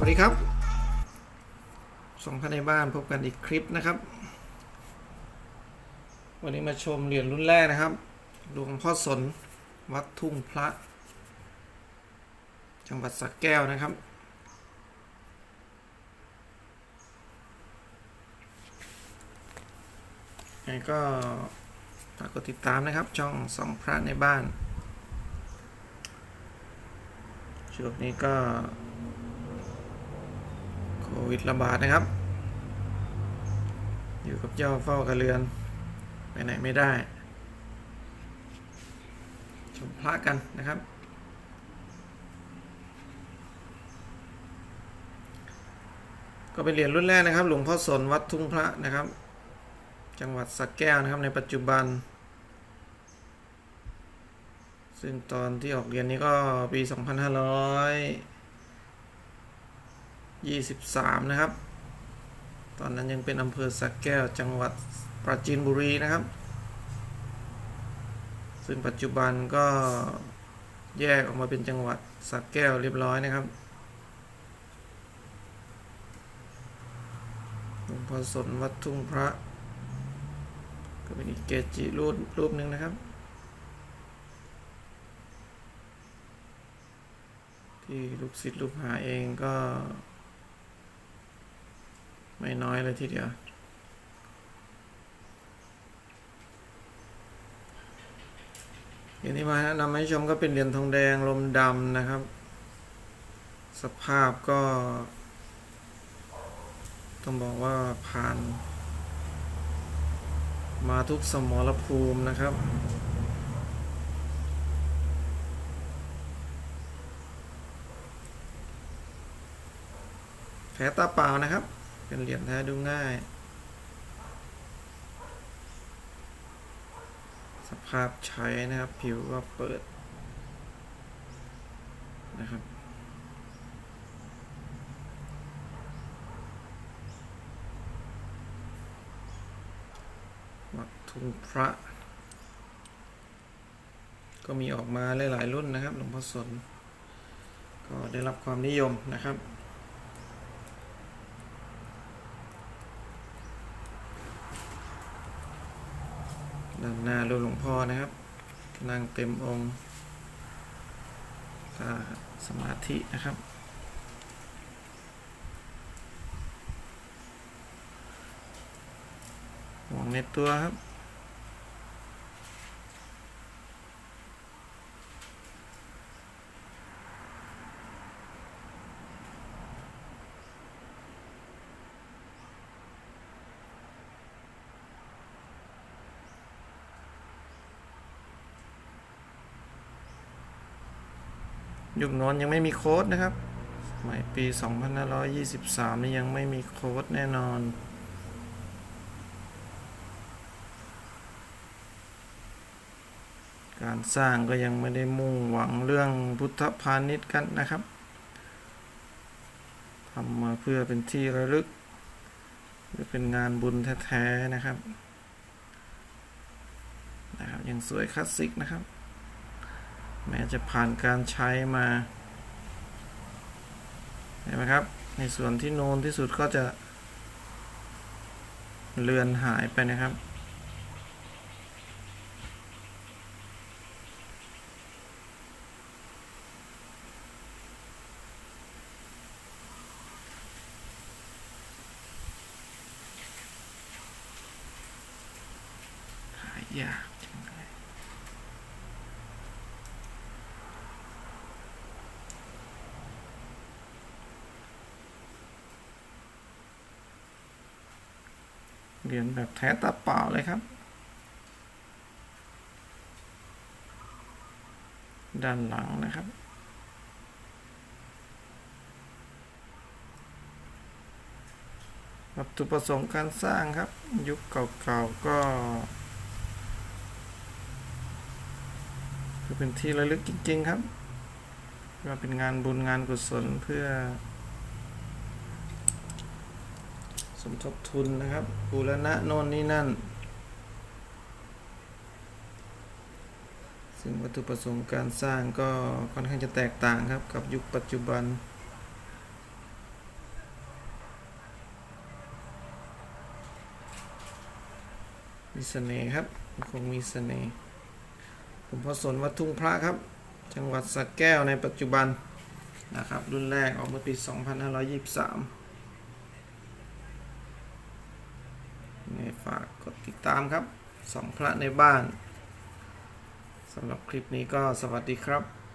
วัสดีครับสองพันในบ้านพบกันอีกคลิปนะครับ วันนี้มาชมเหรียญรุ่นแรกนะครับหลวงพ่อสนวัดทุ่งพระ จังหวัดสักแก้วนะครับไงก็ฝากกดติดตามนะครับช่องสองพระในบ้านช่วงนี้ก็ วิดระบาดนะครับ อยู่กับเจ้าเฝ้ากระเรือน ไปไหนไม่ได้ ชมพระกันนะครับ ก็เป็นเหรียญรุ่นแรกนะครับ หลวงพ่อสนวัดทุ่งพระนะครับ จังหวัดสักแก้วนะครับในปัจจุบัน ซึ่งตอนที่ออกเรียนนี้ก็ปี 23 นะครับ ตอนนั้นยังเป็นอำเภอสักแก้วจังหวัดปราจีนบุรีนะครับ ซึ่งปัจจุบันก็แยกออกมาเป็นจังหวัดสักแก้วเรียบร้อยนะครับหลวงพ่อสนวัดทุ่งพระ ก็เป็นอีกเกจิรูปรูปหนึ่งนะครับ ที่ลูกศิษย์ลูกหาเองก็ ไม่น้อยเลยทีเดียว อย่างที่มาแนะนำให้ชมก็เป็นเหรียญทองแดงลมดำนะครับ สภาพก็ ต้องบอกว่าผ่าน มาทุกสมรภูมินะครับแผลตาเปล่านะครับ เป็นเหรียญแท้ดูง่าย สภาพใช้นะครับ ผิวก็เปิด นะครับวัดทุงพระ ก็มีออกมาหลาย ๆ รุ่นนะครับ หลวงพ่อสน ก็ได้รับความนิยมนะครับ ด้านหน้ารูปหลวงพ่อนะครับ นั่งเต็มองค์สมาธินะครับมองในตัวครับ ยุคโน้นยังไม่มีโค้ดนะครับสมัยปี 2523 นี่ยังไม่มีโค้ดแน่นอน การสร้างก็ยังไม่ได้มุ่งหวังเรื่องพุทธพาณิชย์กันนะครับทำมาเพื่อเป็นที่ระลึกหรือเป็นงานบุญแท้ ๆ นะครับ นะครับ ยังสวยคลาสสิกนะครับ แม้จะผ่านการใช้มาเห็นไหมครับ ในส่วนที่โนนที่สุดก็จะ เลือนหายไปนะครับ หายากจัง เหรียญแบบแท้ตาเปล่าเลยครับ ด้านหลังนะครับวัตถุประสงค์การสร้างครับ ยุคเก่าๆก็คือเป็นที่ระลึกจริงๆครับว่าเป็นงานบุญงานกุศลเพื่อ มทบทุนนะครับบูรณะโน่นนี่นั่น ซึ่งวัตถุประสงค์การสร้างก็ค่อนข้างจะแตกต่างครับกับยุคปัจจุบันมีเสน่ห์ครับคงมีเสน่ห์ผมพอสนวัดทุ่งพระครับ จังหวัดสระแก้วในปัจจุบันนะครับ รุ่นแรกออกมาปี 2523 ฝากกดติดตามครับสองพระในบ้านสำหรับคลิปนี้ก็สวัสดีครับ